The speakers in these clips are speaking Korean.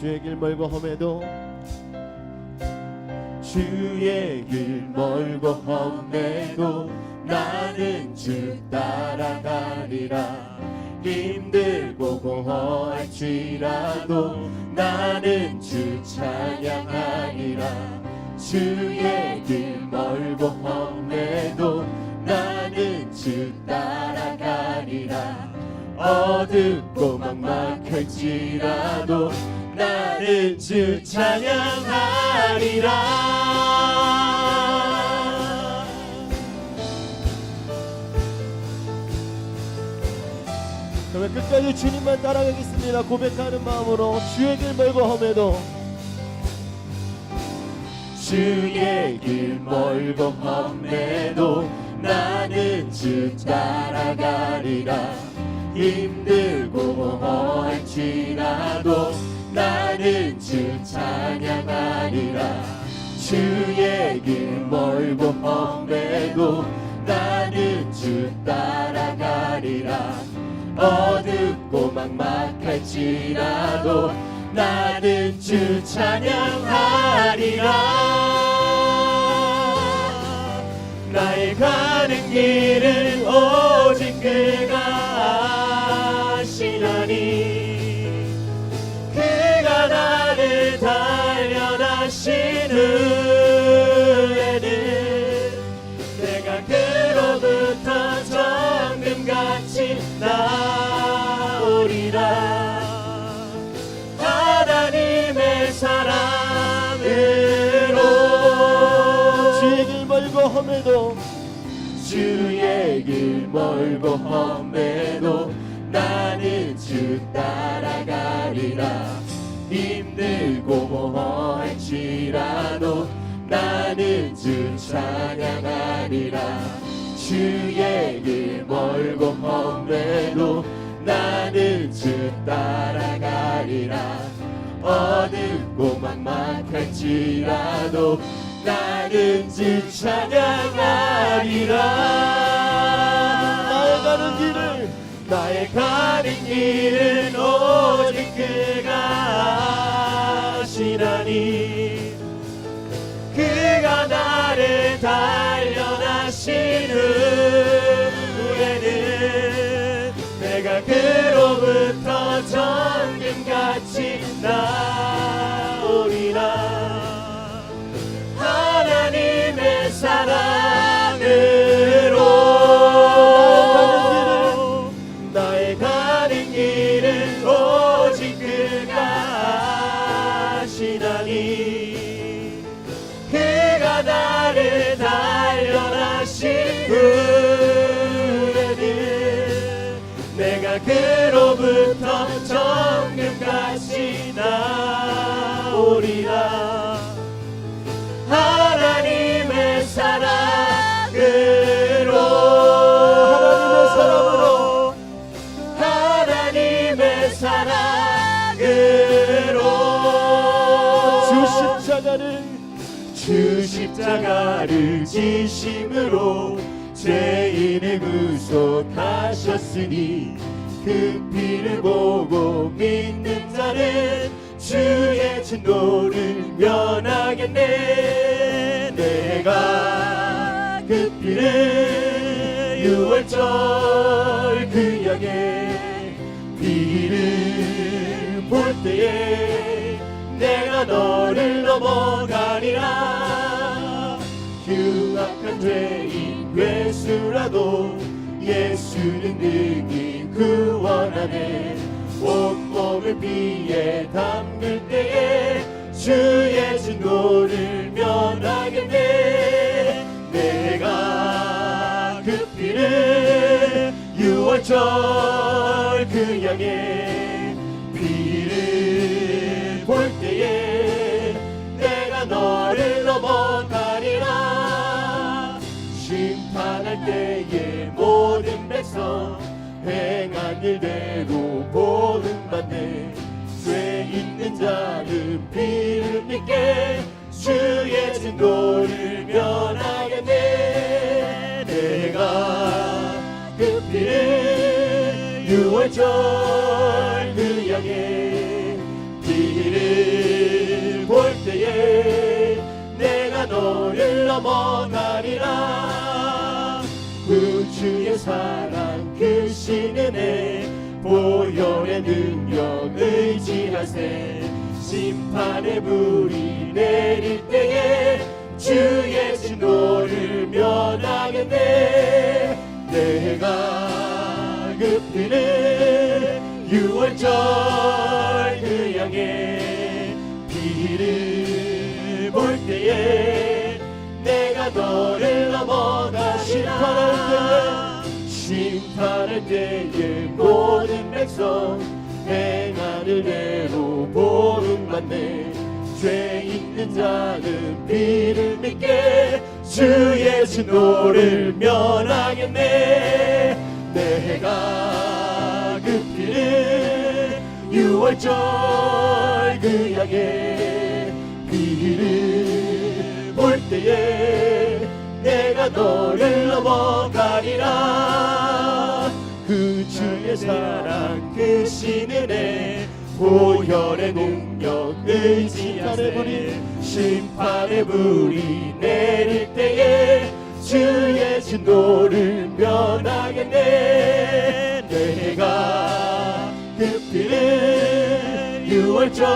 주의 길 멀고 험해도 주의 길 멀고 험해도 나는 주 따라가리라. 힘들고 공허할지라도 나는 주 찬양하리라. 주의 길 멀고 험해도 나는 주 따라가리라. 어둡고 막막할지라도 나는 주 찬양하리라. 그러면 끝까지 주님만 따라가겠습니다. 고백하는 마음으로 주의 길 멀고 험해도. 주의 길 멀고 험해도 나는 주 따라가리라. 힘들고 할지라도 주 찬양하리라 주의 길 멀고 험해도 나는 주 따라가리라. 어둡고 막막할지라도 나는 주 찬양하리라. 나의 가는 길은 오직 그가 멀고 험해도 나는 주 따라가리라. 힘들고 공허할지라도 나는 주 찬양하리라. 주의 길 멀고 험해도 나는 주 따라가리라. 어둡고 막막할지라도 나는 주 찬양하리라 가는 길을 나의 가는 길은 오직 십자가를 주 십자가를 지심으로 죄인을 구속하셨으니 그 피를 보고 믿는 자는 주의 진노를 면하겠네. 내가 그 피를 유월절 그 양의 피를 볼 때에 내가 너를 넘어가리라. 흉악한 죄인 괴수라도 예수는 능히 구원하네. 온몸을 피에 담글 때에 주의 진노를 면하겠네. 내가 그 피를 유월절 그 양의 너를 넘어가리라. 심판할 때에 모든 백성 행한 일대로 보응받네 죄 있는 자는 피를 믿게 주의 진노를 면하겠네. 내가 그 피를 유월절 넘어가리라. 그 주의 사랑 그 신은혜 보혈의 능력 의지하세. 심판의 불이 내릴 때에 주의 진노를 면하겠네 내가 그 피를 유월절 그 양의 피를 볼 때에 내가 너를 넘어가시라 심판할 때에 모든 백성 행하는 대로 보응받네 죄 있는 자는 피를 믿게 주의 진노를 면하겠네. 내가 그 피를 유월절 그 양의 피를 볼 때에 내가 너를 넘어가리라. 그 주의 사랑 그 신은혜 보혈의 능력 의지하세. 심판의 불이 내릴 때에 주의 진노를 면하겠네 내가 그 피를 유월절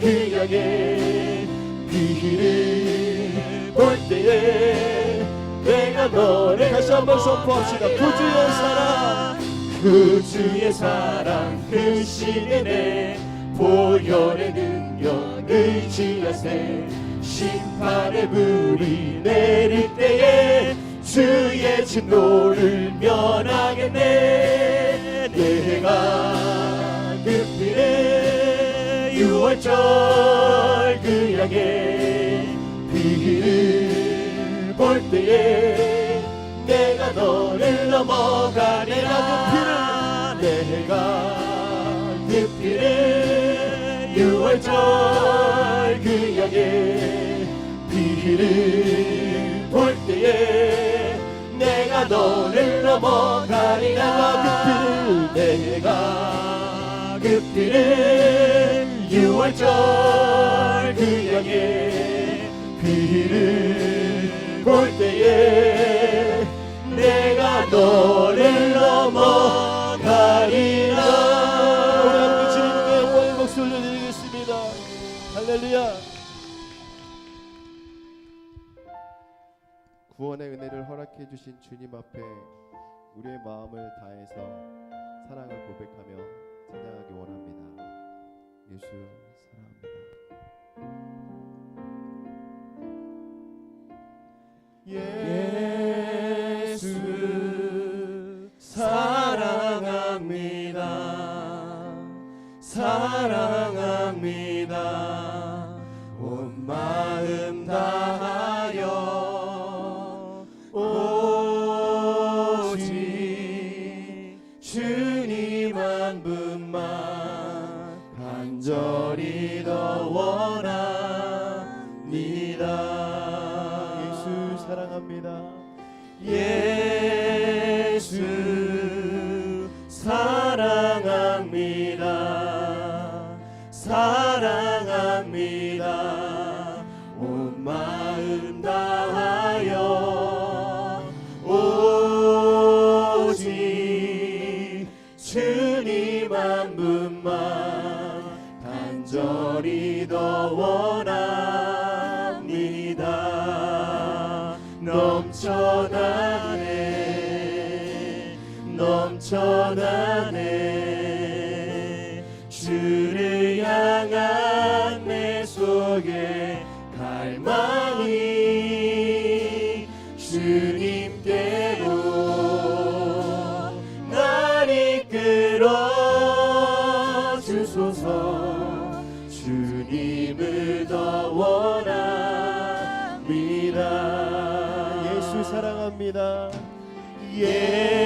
그 양의 피를 볼 때에 내가 너를 다시 한번 선포합시다. 그 주의 사랑. 그 주의 사랑 그 신은혜 보혈의 능력 의지하세 심판의 불이 내릴 때에 주의 진노를 면하겠네 내가 그 피를 유월절 그 양의 피를 볼 때에 내가 너를 넘어 가리라 내가 그 피를 유월절 그 양의 피를 볼 때에 허락해 주신 주님 앞에 우리의 마음을 다해서 사랑을 고백하며 찬양하기 원합니다. 예수 사랑합니다. 사랑합니다 사랑합니다 온 마음 다 넘쳐나네. 주를 향한 내 속에 갈망이 주님께로 날 이끌어 주소서. 주님을 더 원합니다. 예수 사랑합니다. 예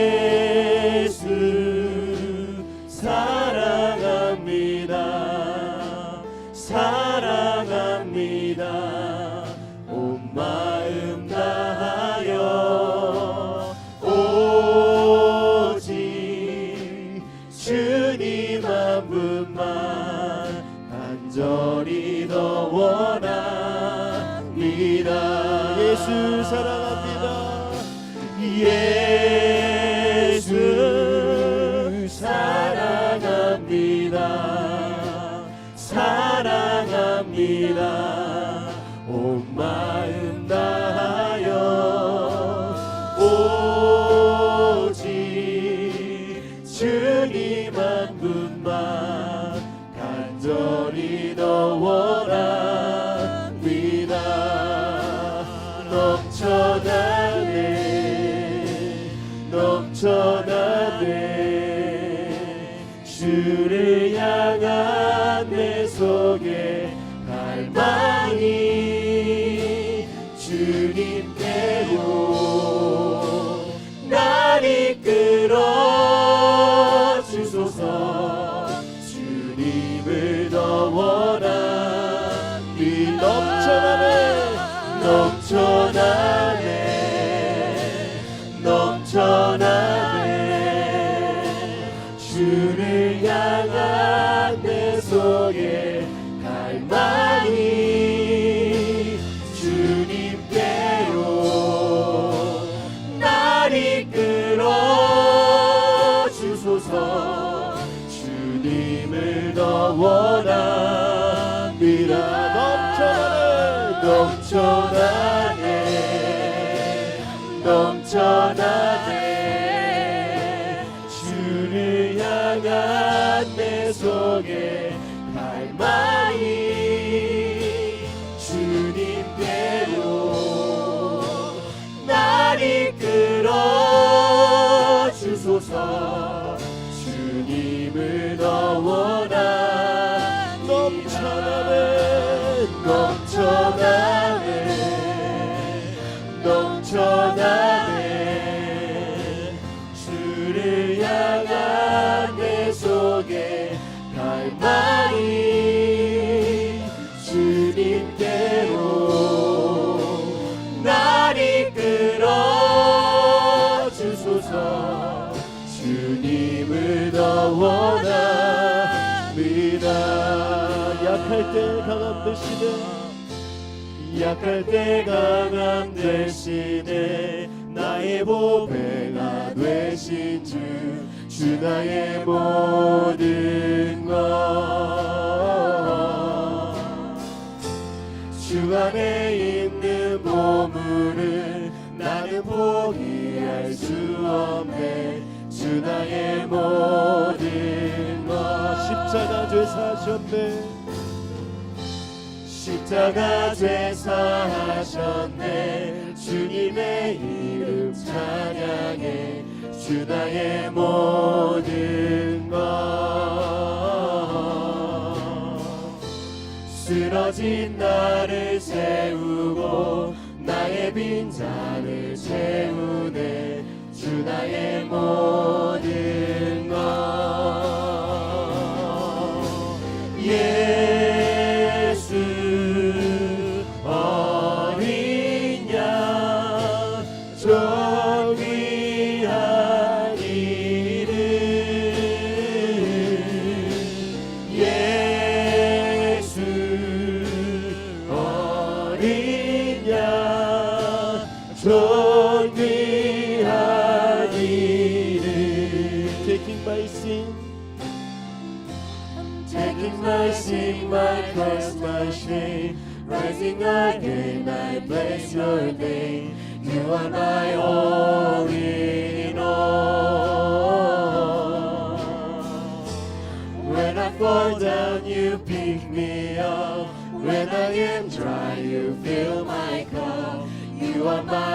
사랑합니다. 사랑합니다. 온 마음 주를 향한 내 속에 주 되시네 약할 때 강함 되시네 나의 보배가 되신 주, 주 나의 모든 것 주 안에 있는 보물을 나는 포기할 수 없네. 주 나의 모든 것. 십자가 죄 사셨네. 십자가 죄사하셨네. 주님의 이름 찬양해. 주 나의 모든 것. 쓰러진 나를 세우고 나의 빈잔을 채우네. 주 나의 모든 vineyard flowed behind it. Taking my sin, taking my sin, my curse, my shame. Rising again, I bless your name. You are my all in all. When I fall down, you pick me up. When I am dry, you fill my cup. You are my